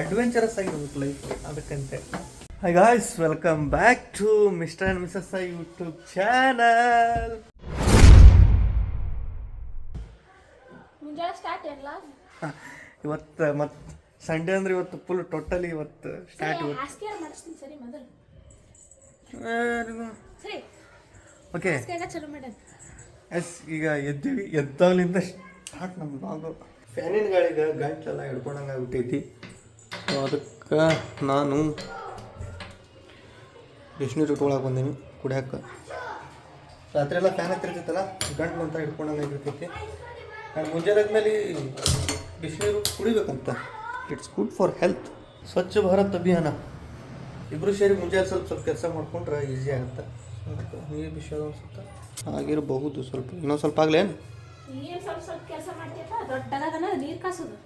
Adventurous ಆಗಿರ್ಬೇಕು life ಅದಕ್ಕಂತೆ. Hi guys welcome back to mister and missus I YouTube channel ಇವತ್ತು ಮತ್ತು Sunday ಅಂದ್ರೆ ಇವತ್ತು ಫುಲ್ ಟೋಟಲಿ ಇವತ್ತು ಸ್ಟಾರ್ಟ್ ಇವತ್ತು. ಸರಿ ಮೊದಲು. ಸರಿ. ಓಕೆ ಎಸ್, ಈಗ ಎದ್ದೀವಿ. ಎದ್ದಾಗ್ಲಿಂದ ಸ್ಟಾರ್ಟ್ ನಮ್ಮ ಬಾಗು ಫ್ಯಾನಿನ ಗಾಳಿಗೆ ಗಂಟೆಲ್ಲ ಹಿಡ್ಕೊಂಡಂಗೆ ಆಗ್ಬಿಟ್ಟೈತಿ ಸೊ ಅದಕ್ಕೆ ನಾನು ಬಿಸಿನೀರು ಇಟ್ಕೊಳಕ್ಕೆ ಬಂದೀನಿ, ಕುಡಿಯೋಕೆ. ರಾತ್ರಿ ಎಲ್ಲ ಫ್ಯಾನ್ ಹತ್ತಿರ್ತೈತಲ್ಲ ಗಂಟು ಅಂತ ಹಿಡ್ಕೊಂಡಂಗೆ ಆಗಿರ್ತೈತಿ. ಆ್ಯಂಡ್ ಮುಂಜಾನೆ ಆದಮೇಲೆ ಬಿಸಿನೀರು ಕುಡಿಬೇಕಂತ. It's good for health Swachh Bharat Abhiyan. ಇಬ್ಬರು ಸೇರಿ ಮುಂಜಾನೆ ಸ್ವಲ್ಪ ಸ್ವಲ್ಪ ಕೆಲಸ ಮಾಡ್ಕೊಂಡ್ರೆ ಈಸಿ ಆಗುತ್ತೆ. ಅದಕ್ಕೆ ನೀರು ಬಿಸಿ ಅನ್ಸುತ್ತೆ ಆಗಿರಬಹುದು. ಸ್ವಲ್ಪ ಇನ್ನೊಂದು ಸ್ವಲ್ಪ ಆಗ್ಲೇನು ನೀರು ಸ್ವಲ್ಪ ಸ್ವಲ್ಪ ಕೆಲಸ ಮಾಡ್ತೀಯಪ್ಪ ದೊಡ್ಡದಾಗನ ನೀರು ಕಾಸೋದು.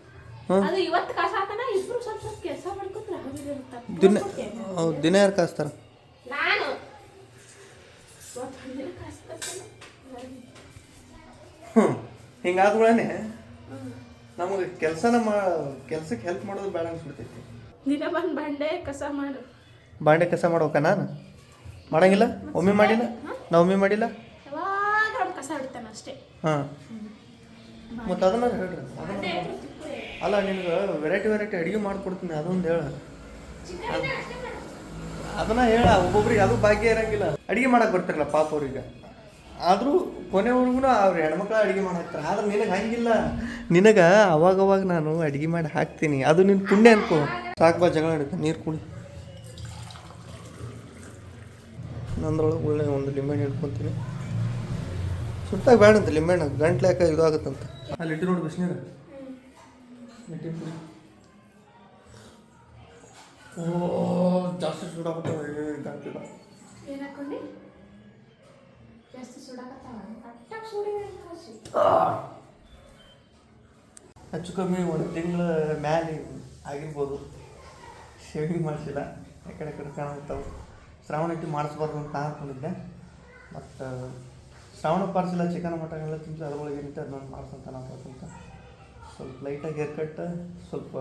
ಹಾಂ. ಅದು ಇವತ್ತು ಕಾಸಾತನ ಇಬ್ರು ಸ್ವಲ್ಪ ಸ್ವಲ್ಪ ಕೆಲಸ ಮಾಡ್ಕೊತಾರೆ ದಿನ ಹೌದು ದಿನ ಯಾರು ಕಾಸ್ತಾರ? ನಾನು. ಹ್ಞೂ ಹಿಂಗಾದ್ಗಳೇ ನಮಗೆ ಕೆಲಸನ ಮಾ ಕೆಲ್ಸಕ್ಕೆ ಹೆಲ್ಪ್ ಮಾಡೋದು ಬೇಡ ಅನ್ಸ್ಬಿಡ್ತೈತಿ. ದಿನ ಬಂದು ಬಾಂಡೆ ಕಸ ಮಾಡು. ಬಾಂಡೆ ಕಸ ಮಾಡ್ಬೇಕ ನಾನು? ಮಾಡಂಗಿಲ್ಲ? ಒಮ್ಮೆ ಮಾಡಿಲ್ಲ? ನಾ ಒಮ್ಮೆ ಮಾಡಿಲ್ಲ ಯಾವಾಗ ನಮ್ಮ ಕಸ ಬಿಡ್ತಾನೆ ಅಷ್ಟೇ. ಹಾಂ. ಮತ್ತು ಅದನ್ನ ಹೇಳ್ರಿ. ಅಲ್ಲ ನಿನಗೆ ವೆರೈಟಿ ವೆರೈಟಿ ಅಡುಗೆ ಮಾಡ್ಕೊಡ್ತೀನಿ ಅದೊಂದು ಹೇಳ. ಅದನ್ನ ಹೇಳ ಒಬ್ಬೊಬ್ರಿಗೆ ಅದು ಭಾಗ್ಯ ಇರಂಗಿಲ್ಲ. ಅಡುಗೆ ಮಾಡಕ್ಕೆ ಬರ್ತಿರಲ್ಲ ಪಾಪ ಅವ್ರಿಗೆ. ಆದರೂ ಕೊನೆವರೆಗೂ ಅವ್ರು ಹೆಣ್ಮಕ್ಳು ಅಡುಗೆ ಮಾಡಿ ಹಾಕ್ತಾರೆ ಆದ್ರೆ ನಿನಗೆ ಹಂಗಿಲ್ಲ. ನಿನಗೆ ಅವಾಗ ಅವಾಗ ನಾನು ಅಡುಗೆ ಮಾಡಿ ಹಾಕ್ತೀನಿ. ಅದು ನಿನ್ನ ಪುಣ್ಯ ಅನ್ಕೋ. ಸಾಕು ಬಾ ಜಗಳ ನಡೀತೆ. ನೀರು ಕುಡಿ. ನಂದ್ರೊಳಗೆ ಒಳ್ಳೆ ಒಂದು ಡಿಮ್ಯಾಂಡ್ ಹಿಡ್ಕೊತೀನಿ. ಸುಟ್ಟಾಗ ಬೇಡ ಅಂತ ಲಿಂಬೆಹಣ್ಣು ಗಂಟ್ಲು ಯಾಕೆ ಇದು ಆಗುತ್ತಂತ ಅಲ್ಲಿ ಇಟ್ಟು ನೋಡಿ ಬಿಸಿನೀರು. ಓ ಜಾಸ್ತಿ ಸುಡಾಕತ್ತಾವ ಹೆಚ್ಚು ಕಮ್ಮಿ ಒಂದು ತಿಂಗಳ ಮ್ಯಾಲೆ ಆಗಿರ್ಬೋದು. ಶೇವಿಂಗ್ ಮಾಡಿಸಿಲ್ಲ. ಯಾಕಡೆ ಕಡೆ ಕಾಣುತ್ತಾವೆ. ಶ್ರಾವಣ ಇಟ್ಟು ಮಾಡಿಸ್ಬಾರ್ದು ಅಂತ ಅಂದ್ಕೊಂಡಿದ್ದೆ ಮತ್ತು ಶ್ರಾವಣ ಪಾರ್ಸಿಲ್ಲ ಚಿಕನ್ ಮಟನ್ ಎಲ್ಲ ತಿಂತ ಅದ್ರೊಳಗೆ ಇರುತ್ತೆ ಅದನ್ನ ಮಾಡ್ಸಂತ ನಾವು ಅಂತ ಸ್ವಲ್ಪ ಲೈಟಾಗಿ ಹೇರ್ ಕಟ್ ಸ್ವಲ್ಪ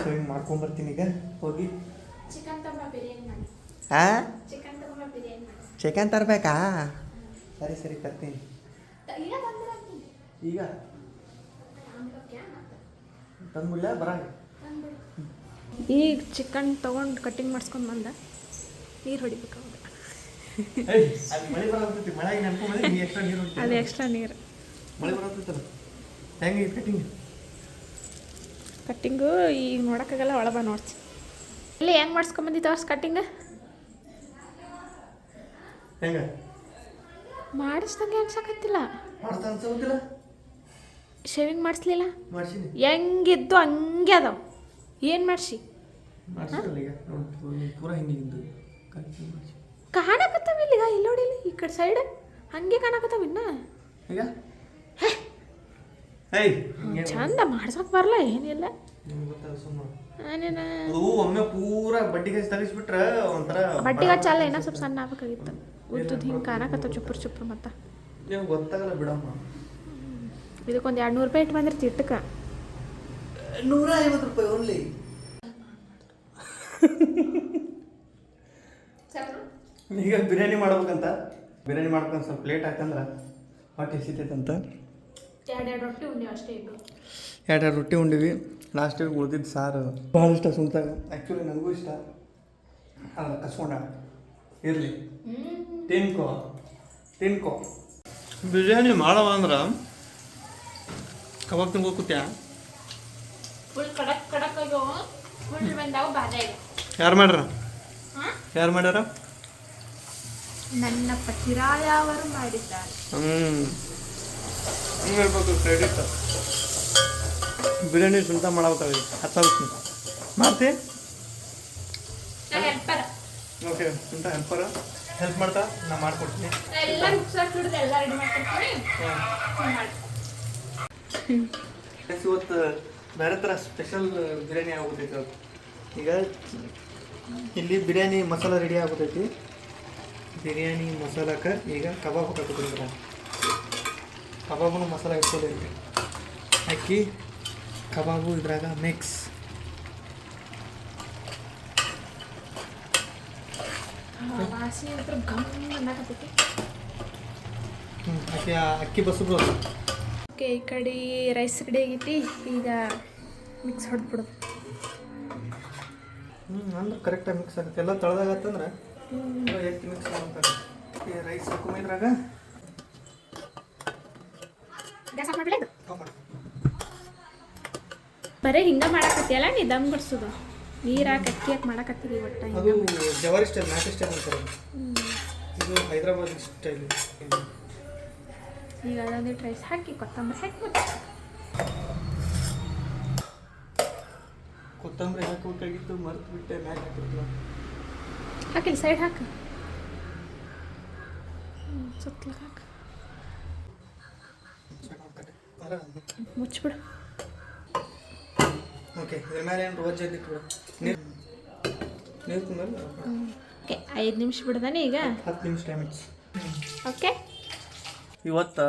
ಶೇವಿಂಗ್ ಮಾಡ್ಕೊಂಬರ್ತೀನಿ ಈಗ. ಹೋಗಿ. ಹಾಂ ಚಿಕನ್ ತಗೊಂಬ ಬಿರಿಯಾನಿ ಚಿಕನ್ ತರಬೇಕಾ? ಸರಿ ಸರಿ ತರ್ತೀನಿ. ಈಗ ತಂದ್ಬಿಡ್ಲ? ಬರ. ಈಗ ಚಿಕನ್ ತಗೊಂಡು ಕಟ್ಟಿಂಗ್ ಮಾಡಿಸ್ಕೊಂಡು ಬಂದ. ನೀರು ಹೊಡಿಬೇಕು. ಅದು ಎಕ್ಸ್ಟ್ರಾ ನೀರು ಕಟ್ಟಿಂಗು ಈಗ ನೋಡೋಕ್ಕಾಗಲ್ಲ ಒಳಬ ನೋಡ್ತಿ ಇಲ್ಲಿ ಹೆಂಗೆ ಮಾಡಿಸ್ಕೊಂಬಂದಿ ತೋರ್ಸ್ ಕಟ್ಟಿಂಗ್ ಮಾಡಿಸ್ದಂಗೆ ಅನ್ಸಕತ್ತಿಲ್ಲ. ಶೇವಿಂಗ್ ಮಾಡಿಸ್ಲಿಲ್ಲ? ಹೆಂಗಿದ್ದು ಹಂಗೆ ಅದಾವ. ಏನು ಮಾಡಿಸಿ. ನೋಡಿ ಕಾಣಕತ್ತಾವ ಇಲ್ಲಿಗ ಇಲ್ಲಿ ನೋಡಿಲಿ ಈ ಕಡೆ ಸೈಡ್ ಹಂಗೆ ಕಾಣಕತ್ತಾವ ಇನ್ನ. ಈಗ? ಚಂದ ಮಾಡ್ಸಕ್ ಬರಲ್ಲ ಏನಿಲ್ಲ ಅದು ಒಮ್ಮೆ ಪೂರ ಬಡ್ಡಿಗೆ ತಗಿಸ್ಬಿಟ್ರೆ ಒಂಥರ ಬಟ್ಟಿಗೆ ಹಚ್ಚಲ್ಲ ಏನೋ ಸ್ವಲ್ಪ ಸಣ್ಣ ಆಗ್ಬೇಕಾಗಿತ್ತು. ಉದ್ದದ್ದು ಹಿಂಗೆ ಕಾಣಕತ್ತಾವ ಚುಪ್ಪರ್ ಚುಪ್ಪರ್ ಮತ್ತ. ನಿಮ್ಗೆ ಗೊತ್ತಾಗಲ್ಲ ಬಿಡಮ್ಮ. ಇದಕ್ಕೊಂದು ಎರಡು ನೂರು ರೂಪಾಯಿ ಇಟ್ಟು ಬಂದಿರ್ತಿ ಇಟ್ಟಕ್ಕೆ. ನೂರ ಐವತ್ತು ರೂಪಾಯಿ ಓನ್ಲಿ ಈಗ ಬಿರಿಯಾನಿ ಮಾಡ್ಬೇಕಂತ. ಬಿರಿಯಾನಿ ಮಾಡ್ಕೊಂಡು ಸ್ವಲ್ಪ ಲೇಟ್ ಆಯ್ತಂದ್ರೆ ಹೊಟ್ಟೆ ಸಿಗ್ತೈತಂತ ಎರಡು ಎರಡು ರೊಟ್ಟಿ ಉಂಡೆ ಅಷ್ಟೇ ಇದ್ದು. ಎರಡು ಎರಡು ರೊಟ್ಟಿ ಉಂಡಿವಿ. ಲಾಸ್ಟಿಗೆ ಉಳಿದಿದ್ದು ಸಾರು ಭಾಳ ಇಷ್ಟ ಸುಮ್ತಾಗ ಆ್ಯಕ್ಚುಲಿ ನನಗೂ ಇಷ್ಟ. ಅಲ್ಲ ಕಸ್ಕೊಂಡ ಇರಲಿ. ತಿನ್ಕೋ. ತಿನ್ಕೋ. ಬಿರಿಯಾನಿ ಮಾಡವ ಅಂದ್ರೆ ಕಬಾಬ್ ತಿನ್ಕೋ ಕೂತ್ಯಾ? ಫುಲ್ ಕಡಕ್ ಕಡಕ್ ಫುಲ್ ಬಾಜಾ ಯಾರು ಮಾಡ್ಯಾರ? ಯಾರು ಮಾಡ್ಯಾರ? ನನ್ನ ಪತಿರಾಯವರು ಮಾಡಿದ್ದಾರೆ. ಹ್ಞೂ ನೀವು ಹೇಳ್ಬೇಕು ಕ್ರೆಡಿಟ್ ಬಿರಿಯಾನಿ ಸ್ವಂತ ಮಾಡಾವತ್ತಾವೆ ಹತ್ತು ಮಾಡ್ತಿ ನಾನು ಹೆಲ್ಪರ್ ಓಕೆ ಸುಂಟ ಹೆಲ್ಪರ ಹೆಲ್ಪ್ ಮಾಡ್ತಾ? ನಾ ಮಾಡ್ಕೊಡ್ತೀನಿ. ಇವತ್ತು ಬೇರೆ ಥರ ಸ್ಪೆಷಲ್ ಬಿರಿಯಾನಿ ಆಗ್ಬಿಟ್ಟೈತೆ ಇವತ್ತು. ಈಗ ಇಲ್ಲಿ ಬಿರಿಯಾನಿ ಮಸಾಲ ರೆಡಿ ಆಗ್ಬಿಟ್ಟೈತಿ. ಬಿರಿಯಾನಿ ಮಸಾಲಕ್ಕೆ ಈಗ ಕಬಾಬ್ ಹಾಕಕ್ಕೆ ಕಬಾಬು ಮಸಾಲ ಇಟ್ಕೊಳ್ಳಿ ಅಕ್ಕಿ ಕಬಾಬು ಇದ್ರಾಗ ಮಿಕ್ಸ್. ಅಕ್ಕಿ ಅಕ್ಕಿ ಓಕೆ ಈ ಕಡೆ ರೈಸ್ ರೆಡಿ ಆಗೈತಿ. ಈಗ ಮಿಕ್ಸ್ ಹೊಡೆದ್ಬಿಡೋದು. ಹ್ಞೂ ಅಂದ್ರೆ ಕರೆಕ್ಟಾಗಿ ಮಿಕ್ಸ್ ಆಗುತ್ತೆ. ಎಲ್ಲ ತಳದಾಗತ್ತಂದ್ರೆ ಎತ್ತಿ ಮಿಕ್ಸ್ ಮಾಡ್ತಾರೆ. ಈ ರೈಸ್ ಮಾಡ್ಬಿಡೋದು ಬರೀ ಹಿಂಗ ಮಾಡಾಕತ್ತಿಯಲ್ಲ ನೀ ದಮ್ ಗಡ್ಸೋದು ನೀರು ಹಾಕಿ ಅಕ್ಕಿ ಹಾಕಿ ಮಾಡಾಕತ್ತೀವಿ ಒಟ್ಟ ಅದು ಜವಾರಿ ಸ್ಟೈಲ್ ನಾಟಿ ಸ್ಟೈಲ್ ಅಂತಾರೆ. ಇದು ಹೈದರಾಬಾದ್ ಸ್ಟೈಲ್ ಈಗ ಅದೊಂದು ರೈಸ್ ಹಾಕಿ ಕೊತ್ತಂಬರಿ ಹಾಕಿ ಕೊತ್ತಂಬರಿ ಹಾಕಬೇಕಾಗಿತ್ತು ಮರ್ತು ಬಿಟ್ಟೆ ಮ್ಯಾಲೆ ಹಾಕಿರ್ತೀವಿ? ಹಾಕಿಲ್ಲ ಸೈಡ್ ಹಾಕು ಸುತ್ತಲ ಹಾಕು ಮುಚ್ಚಿಬಿಡು ಓಕೆ ಇದ್ರ ಮೇಲೆ ಏನು ರೋಜ್ ಇಟ್ಬಿಡು ನೀರು ನೀರು ತುಂಬ ಓಕೆ ಐದು ನಿಮಿಷ ಬಿಡ್ದಾನೆ ಈಗ ಹತ್ತು ನಿಮಿಷ ಟೈಮ್ ಇಟ್ಸ್ ಓಕೆ ಇವತ್ತು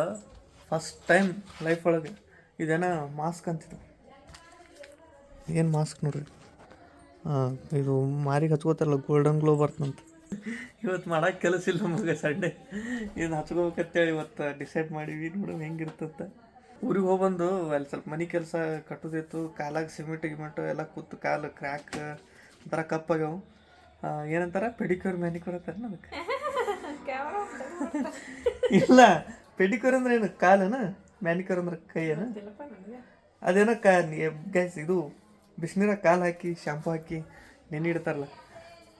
ಫಸ್ಟ್ ಟೈಮ್ ಲೈಫ್ ಒಳಗೆ. ಇದೇನ ಮಾಸ್ಕ್ ಅಂತಿದ್ದು ಏನು ಮಾಸ್ಕ್ ನೋಡ್ರಿ? ಇದು ಮಾರಿಗೆ ಹಚ್ಕೋತಾರಲ್ಲ ಗೋಲ್ಡನ್ ಗ್ಲೋ ಬರ್ತಂತ. ಇವತ್ತು ಮಾಡೋಕೆ ಕೆಲಸ ಇಲ್ಲ ನಮಗೆ ಸಂಡೆ ಇದು ಹಚ್ಕೋಬೇಕಂತೇಳಿ ಇವತ್ತು ಡಿಸೈಡ್ ಮಾಡೀವಿ ನೋಡೋಣ ಹೆಂಗಿರ್ತಂತ. ಊರಿಗೆ ಹೋಗ್ಬಂದು ಅಲ್ಲಿ ಸ್ವಲ್ಪ ಮನೆ ಕೆಲಸ ಕಟ್ಟೋದಿತ್ತು ಕಾಲಾಗ ಸಿಮೆಂಟ್ ಗಿಮೆಂಟು ಎಲ್ಲ ಕೂತು ಕಾಲು ಕ್ರ್ಯಾಕ್ ಒಂಥರ ಕಪ್ಪಾಗ್ಯವು ಏನಂತಾರೆ ಏನಂತಾರ? ಪೆಡಿಕ್ಯೂರ್ ಮ್ಯಾನಿಕ್ಯೂರ್ ಅಂತಾರೆ ಅದಕ್ಕೆ? ಇಲ್ಲ ಪೆಡಿಕ್ಯೂರ್ ಅಂದ್ರೆ ಏನು? ಕಾಲೇನಾ? ಮ್ಯಾನಿಕ್ಯೂರ್ ಅಂದ್ರೆ ಕೈಯನ? ಅದೇನೋ ಕಾ ಗ್ಯಾಸ್ ಇದು ಬಿಸಿನೀರಾಗ ಕಾಲು ಹಾಕಿ ಶಾಂಪು ಹಾಕಿ ನೆನೆ ಇಡ್ತಾರಲ್ಲ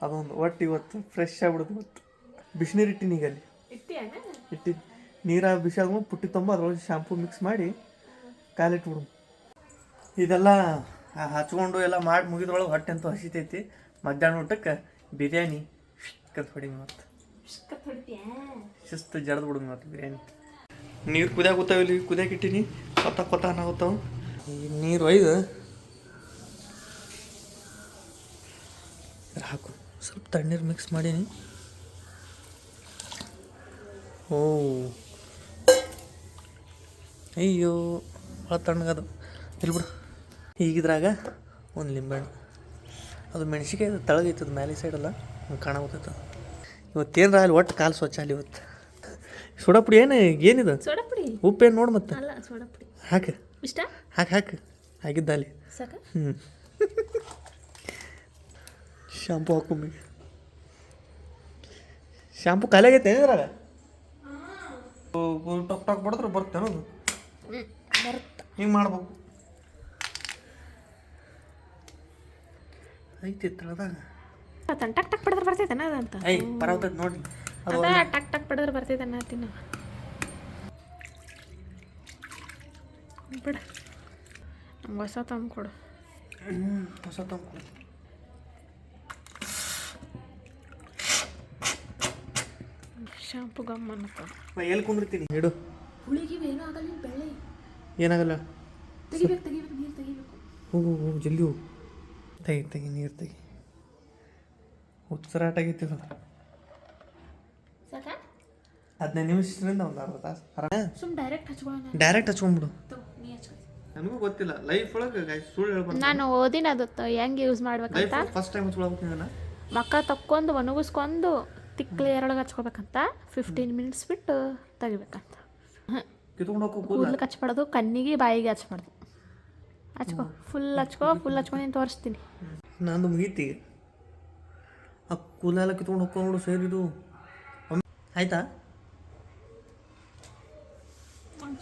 ಅದೊಂದು ಒಟ್ಟು ಇವತ್ತು ಫ್ರೆಶ್ ಆಗ್ಬಿಡುದು ಇವತ್ತು. ಬಿಸಿನೀರು ಇಟ್ಟಿನಿ ಈಗ ಅಲ್ಲಿ. ಇಟ್ಟಿ ನೀರ ಬಿಸಿ ಆದ್ಮೇಲೆ ಪುಟ್ಟಿ ತುಂಬ ಅದ್ರೊಳಗೆ ಶಾಂಪು ಮಿಕ್ಸ್ ಮಾಡಿ ಕಾಲಿಟ್ಬಿಡು ಇದೆಲ್ಲ ಹಚ್ಕೊಂಡು ಎಲ್ಲ ಮಾಡಿ ಮುಗಿದ್ರೊಳಗೆ ಹೊಟ್ಟೆ ಅಂತೂ ಹಸಿತೈತಿ. ಮಧ್ಯಾಹ್ನ ಊಟಕ್ಕೆ ಬಿರಿಯಾನಿ. ಕತ್ ಹೊಡಿ ಮತ್ತು. ಶಿಸ್ತು ಜಡ್ದು ಬಿಡುದು ಮತ್ತು ಬಿರಿಯಾನಿ. ನೀರು ಕುದಿಯಾಗ ಕೂತಾವ ಇಲ್ಲಿ ಕುದಿಯಾಕಿಟ್ಟಿನಿ ಕೊತ್ತ ಕೊತ್ತ ಅನ್ನಾಗುತ್ತಾವ ಈ ನೀರು ಒಯ್ದು ಇದ್ರ ಹಾಕು ಸ್ವಲ್ಪ ತಣ್ಣೀರು ಮಿಕ್ಸ್ ಮಾಡೀನಿ. ಓ. ಅಯ್ಯೋ ಭಾಳ ತಣ್ಣಗದು ಇಲ್ಲಿ ಬಿಡು. ಈಗಿದ್ರಾಗ ಒಂದು ಲಿಂಬೆಹಣ್ಣು. ಅದು ಮೆಣಸಿಕಾಯಿ ತಳಗೈತದ ಮ್ಯಾಲೆ ಸೈಡಲ್ಲ ಕಾಣಾಗುತ್ತೈತೆ ಇವತ್ತೇನ್ರ ಅಲ್ಲಿ ಒಟ್ಟು ಕಾಲು ಸ್ವಚ್ಛ ಅಲ್ಲಿ ಇವತ್ತು? ಸೋಡಾಪುಡಿ ಏನು ಏನಿದೆ? ಉಪ್ಪೇನು ನೋಡಿ ಮತ್ತೆ? ಹಾಕಿ ಹಾಕಿ ಹಾಕಿ. ಹಾಕಿದ್ದ ಇಷ್ಟ? ಹಾಕು ಹಾಕು. ಆಗಿದ್ದ ಅಲ್ಲಿ. ಹ್ಞೂ ಶಾಂಪು ಹಾಕೊಂಬಿ ಶಾಂಪು ಖಾಲಿ ಆಗೈತೆ ಏನಿದ್ರಾಗ ಟಕ್ ಟಕ್ ಬಡಿದ್ರೆ ಬರ್ತೇನೋ ಅದು ಬರುತ್ತೆ ಹಿಂಗೆ ಮಾಡ್ಬೇಕು. ಐತಿ ತಳದಾಗ. ಟಕ್ ಟಕ್ ಪಡೆದ್ರೆ ಬರ್ತೈತನ ಅದಂತ. ಐ ಬರತೈತೆ ನೋಡಿ ಅದು ಟಕ್ ಟಕ್ ಪಡೆದ್ರೆ ಬರ್ತೈತೆ ಅನ್ನತ್ತೀನಿ ಬಿಡ. ನಮ್ಗೆ ಹೊಸ ತಂದು ಕೊಡು ಹ್ಞೂ ಹೊಸ ತಂದ್ಕೊಡು. ಶಾಂಪು ಗಮ್ ನಾ ಎಲ್ಲಿ ಕುಂದಿರ್ತೀನಿ? ಇಡು. ಹುಳಿಗೆ ಏನಾಗಲ್ಲ? ತೆಗಿಬೇಕು ತೆಗಿಬೇಕು ನೀರು ತೆಗಿಬೇಕು. ಹೋಗು ಹೋಗು ಜಲ್ದಿ ಹೋಗು ತೆಗಿ ತೆಗಿ ನೀರು ತೆಗಿ. ಉತ್ಸರಾಟ ಆಗೈತಿ ಅದು ಸಾಕ? ಹದಿನೈದು ನಿಮಿಷದಿಂದ ಒಂದು ಅರ್ಧ ತಾಸು. ಆರಾಮ? ಸುಮ್ ಡೈರೆಕ್ಟ್ ಹಚ್ಕೊಳ್ಳೋಣ ಡೈರೆಕ್ಟ್ ಹಚ್ಕೊಂಡ್ಬಿಡು ನೀ ಹಚ್ಕೊ. ನನಗೂ ಗೊತ್ತಿಲ್ಲ. ಲೈಫ್ ಒಳಗೆ ಸುಳ್ಳು ಹೇಳ್ಬಾರ್ದು. ನಾನು ಓದಿನ ಅದು ಹೆಂಗೆ ಯೂಸ್ ಲೈಫ್ ಮಾಡ್ಬೇಕಂತ ಫಸ್ಟ್ ಟೈಮ್ ಮಕ್ಕ ತಕ್ಕೊಂಡು ಒಣಗಿಸ್ಕೊಂಡು ತಿಕ್ಲಿ ಎರೊಳಗೆ ಹಚ್ಕೋಬೇಕಂತ ಫಿಫ್ಟೀನ್ ಮಿನಿಟ್ಸ್ ಬಿಟ್ಟು ತೆಗಿಬೇಕಂತ. ಕೂದಲ. ಹಚ್ಬಾರ್ದು ಕಣ್ಣಿಗೆ ಬಾಯಿಗೆ ಹಚ್ಬಾರ್ದು. ಹಚ್ಕೋ ಫುಲ್ ಹಚ್ಕೋ ಫುಲ್ ಹಚ್ಕೊಂಡು ನೀನು ತೋರಿಸ್ತೀನಿ. ನಂದು ಮುಗೀತಿ. ಆ ಕೂದಲೆಲ್ಲ ಕಿತ್ಕೊಂಡು ಹೋಗ್ಕೊ ನೋಡು ಸೇರಿದು ಒಮ್ಮೆ ಆಯ್ತಾ?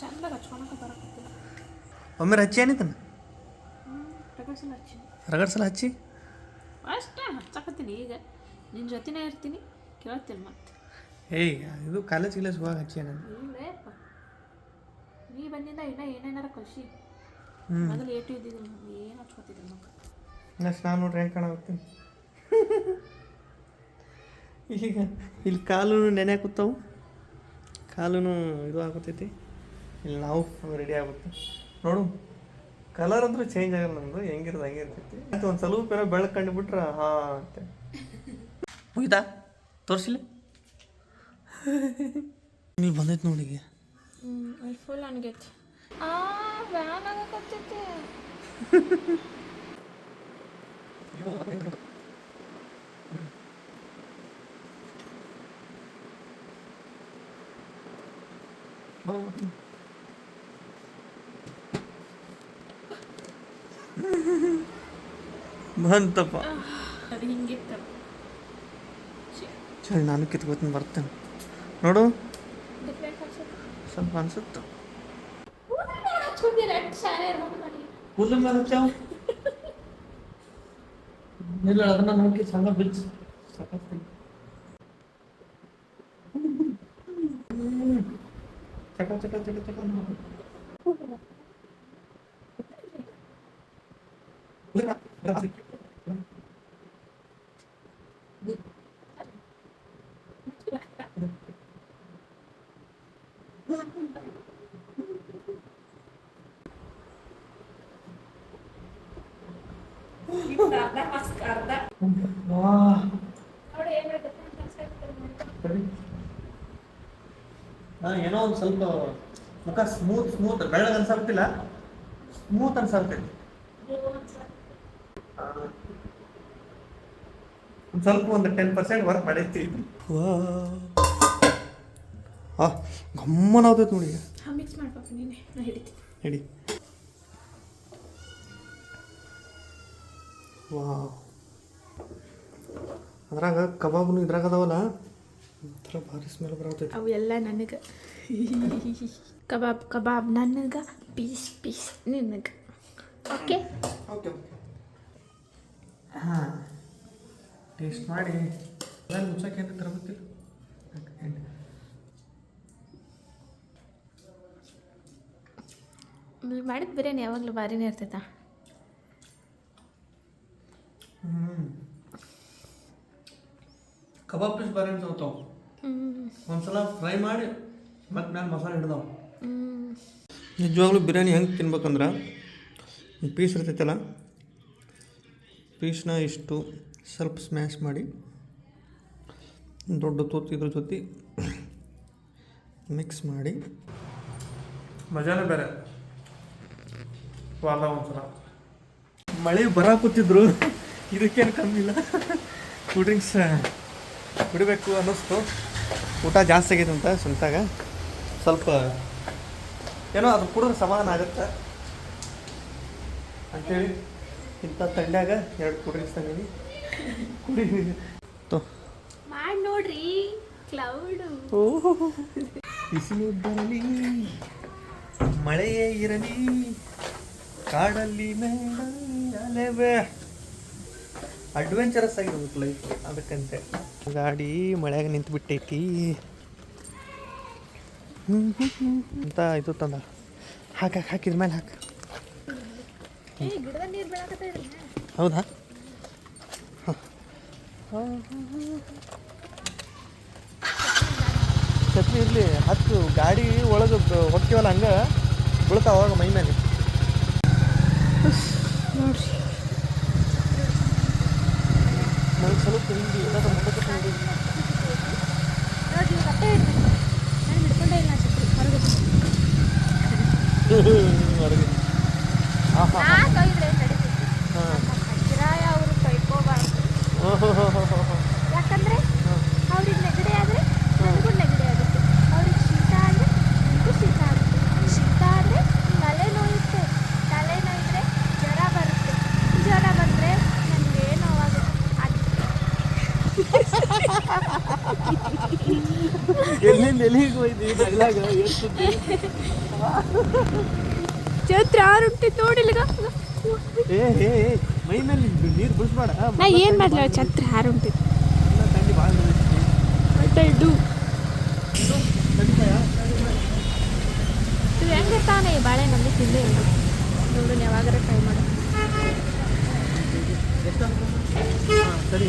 ಚಂದ ಹಚ್ಕೊಳಕ್ಕೆ ಬರಕತ್ತಿಲ್ಲ. ಒಮ್ಮೆ ಹಚ್ಚಿ ಹಚ್ಚಿ ರಗಡ್ಸಲ ಹಚ್ಚಿ? ಅಷ್ಟೇ ಹಚ್ಚಕತ್ತೀನಿ ಈಗ. ನಿನ್ನ ಜೊತೆನೇ ಇರ್ತೀನಿ. ಕೇಳ್ತೀನಿ ಮತ್ತೆ. ಏಯ್ ಇದು ಕಾಲೇಜ್ ಗಿಲೇಜ್ ಹೋಗಿ ಹಚ್ಚಿ ನಾನು ಇಲ್ಲೇಪ್ಪ ನೀ ಬಂದಿಂದ ಇನ್ನ ಏನೇನಾರ ಹ್ಞೂ ಮೊದಲು ಏಟು ಇದ್ದಿದ್ದೀನಿ ಏನು ಹಚ್ಕೊತಿದ್ದೀನಿ ಮಕ್ಕ ನೆಕ್ಸ್ಟ್ ನಾನು ನೋಡ್ರಿ ಹೆಂಗೆ ಕಾಣಾಗುತ್ತೆ ಈಗ ಇಲ್ಲಿ ಕಾಲು ನೆನೆ ಕೂತಾವು. ಕಾಲು ಇದು ಆಗುತ್ತೈತಿ. ಇಲ್ಲಿ ನಾವು ರೆಡಿ ಆಗುತ್ತೆ. ನೋಡು ಕಲರ್ ಅಂದ್ರೆ ಚೇಂಜ್ ಆಗಲ್ಲ ನಮ್ದು ಹೆಂಗಿರೋದು ಹಂಗೆ ಇರ್ತೈತಿ ಒಂದು ಸ್ವಲ್ಪ ಏನೋ ಬೆಳಕು ಕಂಡುಬಿಟ್ರೆ ಹಾಂ ಅಂತ. ಮುಗಿತಾ? ತೋರಿಸಿಲ್ಲ? ನೀ ಬಂದೈತೆ ನೋಡಿ ಅಲ್ಲಿ ಫುಲ್ ಅನ್ಗೈತಿ ಆ ವ್ಯಾನ್ ಆಗಕತ್ತೈತಿ. ಬಂತಪ್ಪ. ಅದು ಹಿಂಗಿತ್ತು ಸರಿ ನಾನು ಕಿತ್ಕೋತೀನಿ ಬರ್ತೇನೆ ನೋಡು ಸ್ವಲ್ಪ ಅನ್ಸುತ್ತೆ ಇಲ್ಲ ಅದನ್ನ ನೋಡಿ ಸಣ್ಣ ಸಕತ್ ಚಕ ಚಕ ಚಕ ಚಕ ವಾ ಹಾ ಏನೋ ಒಂದು ಸ್ವಲ್ಪ ಮುಖ ಸ್ಮೂತ್ ಸ್ಮೂತ್ ಬೆಳ್ಳಗೆ ಅನ್ಸಾಗ್ತಿಲ್ಲ ಸ್ಮೂತ್ ಅನ್ಸಾಗ್ತೈತಿ ಒಂದು ಸ್ವಲ್ಪ ಒಂದು ಟೆನ್ ಪರ್ಸೆಂಟ್ ವರ್ಕ್ ಮಾಡೈತಿ ಆ ಗಮ್ಮನ ಆಗ್ತೈತೆ ನೋಡಿ. ಮಿಕ್ಸ್ ಮಾಡ್ಬೇಕು ನೀನೆ ನಾ ಹಿಡಿತೀನಿ. ಹೇಳಿ ವಾ. ಅದ್ರಾಗ ಕಬಾಬ್ನು ಇದ್ರಾಗ ಅದಾವಲ್ಲ? ಒಂಥರ ಭಾರಿ ಸ್ಮೆಲ್ ಬರತೈತಿ. ಅವು ಎಲ್ಲ ನನಗೆ. ಕಬಾಬ್ ಕಬಾಬ್ ನನಗೆ ಪೀಸ್ ಪೀಸ್ ನಿನಗೆ. ಓಕೆ ಓಕೆ ಹಾಂ. ಟೇಸ್ಟ್ ಮಾಡಿ. ನಾನು ಮುಚ್ಚಕ್ಕೆ ಏನು ತರಬೇಕಿಲ್ಲ ಇಲ್ಲಿ ಮಾಡಿದ ಬಿರಿಯಾನಿ ಯಾವಾಗಲೂ ಭಾರಿನೇ ಇರ್ತೈತಾ? ಕಬಾಬ್ ಪೀಸ್ ಬಾರಿ ಅನ್ಸೋತಾವ ಒಂದ್ಸಲ ಫ್ರೈ ಮಾಡಿ ಮತ್ತೆ ನಾನು ಮಸಾಲೆ ಹಿಡ್ದವ. ನಿಜವಾಗ್ಲೂ ಬಿರಿಯಾನಿ ಹೆಂಗೆ ತಿನ್ಬೇಕಂದ್ರೆ ಪೀಸ್ ಇರ್ತೈತಲ್ಲ ಪೀಸ್ನ ಇಷ್ಟು ಸ್ವಲ್ಪ ಸ್ಮ್ಯಾಶ್ ಮಾಡಿ ದೊಡ್ಡ ತೂತು ಇದ್ರ ಜೊತೆ ಮಿಕ್ಸ್ ಮಾಡಿ. ಮಜಾನೇ ಬೇರೆ. ವಾದ ಒಂದ್ಸಲ. ಮಳೆ ಬರಾಕುತ್ತಿದ್ರು ಇದಕ್ಕೇನು ಕಮ್ಮಿ ಇಲ್ಲ. ಕೂಲ್ ಡ್ರಿಂಕ್ಸ್ ಕುಡಿಬೇಕು ಅನ್ನಿಸ್ತು. ಊಟ ಜಾಸ್ತಿ ಆಗೈತೆ ಅಂತ ಸ್ವಂತಾಗ ಸ್ವಲ್ಪ ಏನೋ ಅದು ಕುಡಿದ್ರೆ ಸಮಾಧಾನ ಆಗುತ್ತೆ. ಅಂತೇಳಿ ಇಂಥ ತಂಡ್ಯಾಗ ಎರಡು ಕುಡ್ರಿ ತಂದೀನಿ. ಕುಡಿ ತೋ. ಮಾಡಿ ನೋಡ್ರಿ ಕ್ಲೌಡು ಬಿಸಿಲು ಬರಲಿ ಮಳೆಯೇ ಇರಲಿ ಕಾಡಲ್ಲಿ ಮೇಳಲವೇ ಅಡ್ವೆಂಚರಸ್ ಆಗಿರ್ಬೇಕು ಲೈಫ್ ಅದಕ್ಕಂತೆ. ಗಾಡಿ ಮಳೆಯಾಗ ನಿಂತು ಬಿಟ್ಟೈತಿ ಅಂತ ಇದು ತಂದ. ಹಾಕ ಹಾಕಿದ ಮೇಲೆ ಹಾಕ. ಹೌದಾ? ಛತ್ರಿ ಇರಲಿ ಹತ್ತು ಗಾಡಿ ಒಳಗೆ ಹೊಕ್ಕಿವಲ್ಲ ಹಂಗೆ? ಬೀಳ್ತಾವ ಮೈ ಮೇಲೆ ನನಗೆ ಸ್ವಲ್ಪ ಹಿಂಗೆ ಏನಾದ್ರು ಇಲ್ಲ ಛತ್ರಿ ಹೊರಗೆ. ಹಾಂ. ಹಾಂ ಹಾಂ ಅವರು ಕೈ ಓಹೋ ಹೋ ಹೋ ಹೋ ಹೋ ಯಾಕಂದ್ರೆ ಅವ್ರಿಗೆ ನೆಗಡಿ ಆದರೆ ನನಗೂ ನೆಗಡಿ ಆಗುತ್ತೆ ಅವ್ರಿಗೆ ಶೀತ ಆದರೆ ನನಗೂ ಶೀತ ಆಗುತ್ತೆ ಶೀತ ಆದರೆ ತಲೆ ನೋಯುತ್ತೆ ತಲೆ ನೋಯಿದ್ರೆ ಜ್ವರ ಬರುತ್ತೆ ಜ್ವರ ಬಂದರೆ ನನಗೆ ನೋವಾಗುತ್ತೆ ಈ ಆರುಂಟಿ ನೋಡಿಲ್ಗ ಏ ಏ ಏ, ನೀರು ಬಿಡಿಸ್ಬೇಡ ನಾ ಏನು ಮಾಡಲಿ ಛತ್ರ ಇದು ಹೆಂಗೆ ತಾನೇ ಬಾಳೆ ನಮಗೆ ತಿಂದೇ ಇಲ್ಲ ನೋಡು ಯಾವಾಗಾರ ಟ್ರೈ ಮಾಡು. ಸರಿ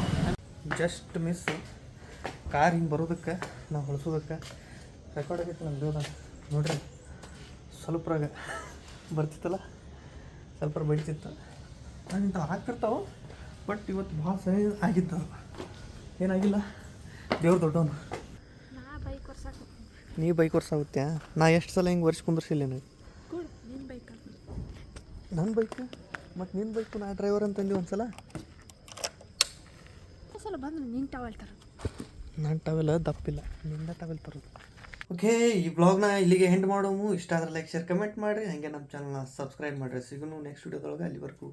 ಬೀಸಿಡ್ತ ಮಿಸ್ ಕಾರ್ ಹಿಂಗೆ ಬರೋದಕ್ಕೆ ನಾವು ಹೊಳ್ಸೋದಕ್ಕೆ ರೆಕಾರ್ಡ್ ಆಗೈತೆ ನಮ್ಮ ದೇವ್ರ. ನೋಡ್ರಿ ಸ್ವಲ್ಪರಾಗ ಬರ್ತಿತ್ತಲ್ಲ? ಸ್ವಲ್ಪ ಬಡಿತಿತ್ತು ನಾನು ಇಂಥವು ಆಗ್ತಿರ್ತಾವೆ ಬಟ್ ಇವತ್ತು ಭಾಳ ಸರಿ ಆಗಿತ್ತು. ಏನಾಗಿಲ್ಲ ದೇವ್ರು ದೊಡ್ಡವನು. ನಾ ಬೈಕ್ ವರ್ಷಕ್ಕೆ ನೀ ಬೈಕ್ ವರ್ಷಾಗುತ್ತೆ ನಾ ಎಷ್ಟು ಸಲ ಹಿಂಗೆ ವರ್ಷ ಕುಂದ್ರಿಸಿಲ್ಲ ನೀವು ನನ್ನ ಬೈಕು ಮತ್ತು ನಿನ್ನ ಬೈಕು ನಾ ಡ್ರೈವರ್ ಅಂತಂದು ಒಂದು ಸಲ ಸಲ ಬಂದ್ರೆ ನಿನ್ನ ಟವೆಲ್ ತರೋದು ನನ್ನ ಟವೆಲ್ ದಪ್ಪಿಲ್ಲ ನಿಂದ ಟವೆಲ್ ತರೋದು. ಓಕೆ ಈ ಬ್ಲಾಗ್ನ ಇಲ್ಲಿಗೆ ಎಂಡ್ ಮಾಡೋಮು. ಇಷ್ಟ ಆದ್ರೆ ಲೈಕ್ ಶೇರ್ ಕಮೆಂಟ್ ಮಾಡಿರಿ. ಹಾಗೆ ನಮ್ಮ ಚಾನಲ್ನ ಸಬ್ಸ್ಕ್ರೈಬ್ ಮಾಡಿರಿ. ಸಿಗೋನು ನೆಕ್ಸ್ಟ್ ವಿಡಿಯೋದೊಳಗೆ ಅಲ್ಲಿವರೆಗೂ.